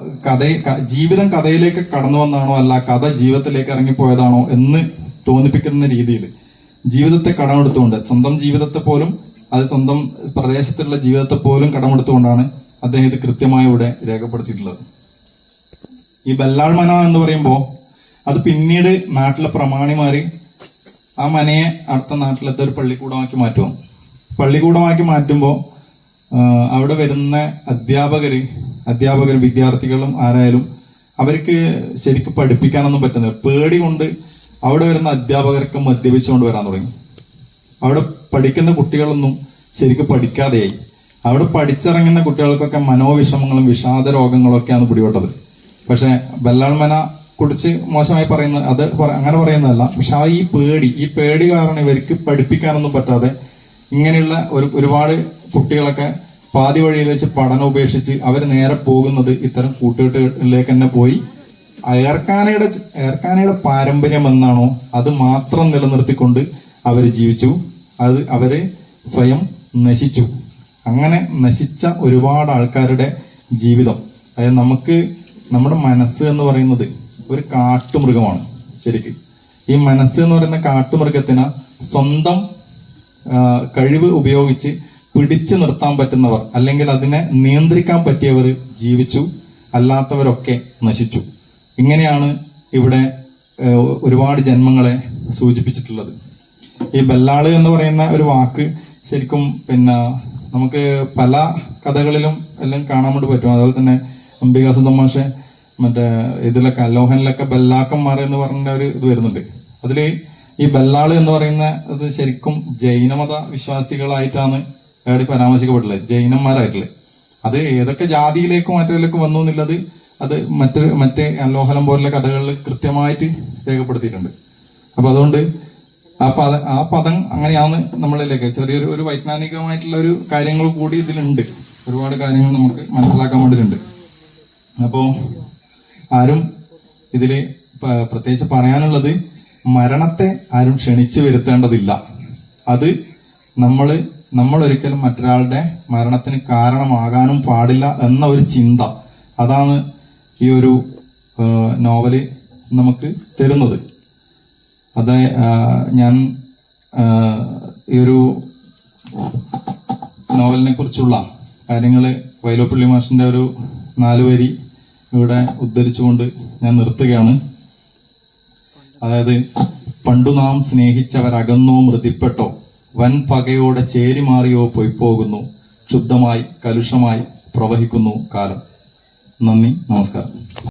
കഥ ജീവിതം കഥയിലേക്ക് കടന്നു വന്നാണോ അല്ല കഥ ജീവിതത്തിലേക്ക് ഇറങ്ങിപ്പോയതാണോ എന്ന് തോന്നിപ്പിക്കുന്ന രീതിയിൽ ജീവിതത്തെ കടമെടുത്തുകൊണ്ട് സ്വന്തം ജീവിതത്തെ പോലും അത് സ്വന്തം പ്രദേശത്തുള്ള ജീവിതത്തെ പോലും കടമെടുത്തുകൊണ്ടാണ് അദ്ദേഹം ഇത് കൃത്യമായി ഇവിടെ രേഖപ്പെടുത്തിയിട്ടുള്ളത്. ഈ ബല്ലാൾ മന എന്ന് പറയുമ്പോൾ അത് പിന്നീട് നാട്ടിലെ പ്രമാണിമാരി ആ മനയെ അടുത്ത നാട്ടിലത്തെ ഒരു പള്ളിക്കൂടമാക്കി മാറ്റും. പള്ളിക്കൂടമാക്കി മാറ്റുമ്പോൾ അവിടെ വരുന്ന അധ്യാപകര് അധ്യാപകർ വിദ്യാർത്ഥികളും ആരായാലും അവർക്ക് ശരിക്കും പഠിപ്പിക്കാനൊന്നും പറ്റുന്നില്ല. പേടി കൊണ്ട് അവിടെ വരുന്ന അധ്യാപകർക്ക് മദ്യപിച്ചുകൊണ്ട് വരാൻ തുടങ്ങി. അവിടെ പഠിക്കുന്ന കുട്ടികളൊന്നും ശരിക്കും പഠിക്കാതെയായി. അവിടെ പഠിച്ചിറങ്ങുന്ന കുട്ടികൾക്കൊക്കെ മനോവിഷമങ്ങളും വിഷാദ രോഗങ്ങളൊക്കെയാണ് പിടിപെട്ടത്. പക്ഷെ ബല്ലാൾമന കുറിച്ച് മോശമായി പറയുന്ന അത് അങ്ങനെ പറയുന്നതല്ല. പക്ഷെ ആ ഈ പേടി ഈ പേടി കാരണം ഇവർക്ക് പഠിപ്പിക്കാനൊന്നും പറ്റാതെ ഇങ്ങനെയുള്ള ഒരു ഒരുപാട് കുട്ടികളൊക്കെ പാതി വഴിയിൽ വെച്ച് പഠനം ഉപേക്ഷിച്ച് അവർ നേരെ പോകുന്നത് ഇത്തരം കൂട്ടുകെട്ടുകളിലേക്ക് തന്നെ പോയി. ഏർക്കാനയുടെ ഏർക്കാനയുടെ പാരമ്പര്യം എന്നാണോ അത് മാത്രം നിലനിർത്തിക്കൊണ്ട് അവർ ജീവിച്ചു. അത് അവർ സ്വയം നശിച്ചു. അങ്ങനെ നശിച്ച ഒരുപാട് ആൾക്കാരുടെ ജീവിതം. അതായത് നമുക്ക് നമ്മുടെ മനസ്സ് എന്ന് പറയുന്നത് ഒരു കാട്ടുമൃഗമാണ് ശരിക്കും. ഈ മനസ്സ് എന്ന് പറയുന്ന കാട്ടുമൃഗത്തിന് സ്വന്തം കഴിവ് ഉപയോഗിച്ച് പിടിച്ചു നിർത്താൻ പറ്റുന്നവർ അല്ലെങ്കിൽ അതിനെ നിയന്ത്രിക്കാൻ പറ്റിയവർ ജീവിച്ചു അല്ലാത്തവരൊക്കെ നശിച്ചു. ഇങ്ങനെയാണ് ഇവിടെ ഒരുപാട് ജന്മങ്ങളെ സൂചിപ്പിച്ചിട്ടുള്ളത്. ഈ ബല്ലാൾ എന്ന് പറയുന്ന ഒരു വാക്ക് ശരിക്കും പിന്നെ നമുക്ക് പല കഥകളിലും എല്ലാം കാണാൻ വേണ്ടി പറ്റും. അതുപോലെ തന്നെ അംബിക സുന്ദമാഷെ മറ്റേ ഇതിലൊക്കെ അലോഹനിലൊക്കെ ബല്ലാക്കന്മാർ എന്ന് പറഞ്ഞ ഒരു ഇത് വരുന്നുണ്ട്. അതിൽ ഈ ബല്ലാൾ എന്ന് പറയുന്ന അത് ശരിക്കും ജൈനമത വിശ്വാസികളായിട്ടാണ് അവിടെ പരാമർശിക്കപ്പെട്ടുള്ളത് ജൈനന്മാരായിട്ടുള്ളത് അത് ഏതൊക്കെ ജാതിയിലേക്കും മറ്റേതിലേക്കും വന്നു എന്നുള്ളത് അത് മറ്റ് മറ്റേ അലോഹലം പോലുള്ള കഥകളിൽ കൃത്യമായിട്ട് രേഖപ്പെടുത്തിയിട്ടുണ്ട്. അപ്പൊ അതുകൊണ്ട് ആ പദ ആ പദം അങ്ങനെയാണ് നമ്മളിലേക്ക് ചെറിയൊരു ഒരു വൈജ്ഞാനികമായിട്ടുള്ള ഒരു കാര്യങ്ങൾ കൂടി ഇതിലുണ്ട്. ഒരുപാട് കാര്യങ്ങൾ നമുക്ക് മനസ്സിലാക്കാൻ വേണ്ടിയിട്ടുണ്ട്. അപ്പോ ആരും ഇതിൽ പ- പ്രത്യേകിച്ച് പറയാനുള്ളത് മരണത്തെ ആരും ക്ഷണിച്ചു വരുത്തേണ്ടതില്ല. അത് നമ്മൾ നമ്മൾ ഒരിക്കലും മറ്റൊരാളുടെ മരണത്തിന് കാരണമാകാനും പാടില്ല എന്ന ഒരു ചിന്ത അതാണ് ഈ ഒരു നോവൽ നമുക്ക് തരുന്നത്. അത് ഞാൻ ഈ ഒരു നോവലിനെ കുറിച്ചുള്ള കാര്യങ്ങൾ വൈലോപ്പള്ളി മാഷിന്റെ ഒരു നാല് വരി ഇവിടെ ഉദ്ധരിച്ചുകൊണ്ട് ഞാൻ നിർത്തുകയാണ്. അതായത് പണ്ടു നാം സ്നേഹിച്ചവരകന്നോ മൃതിപ്പെട്ടോ. വൻ പകയോടെ ചേരിമാറിയോ പൊയ്പോകുന്നു. ശുദ്ധമായി കലുഷമായി പ്രവഹിക്കുന്നു കാലം. നന്ദി നമസ്കാരം.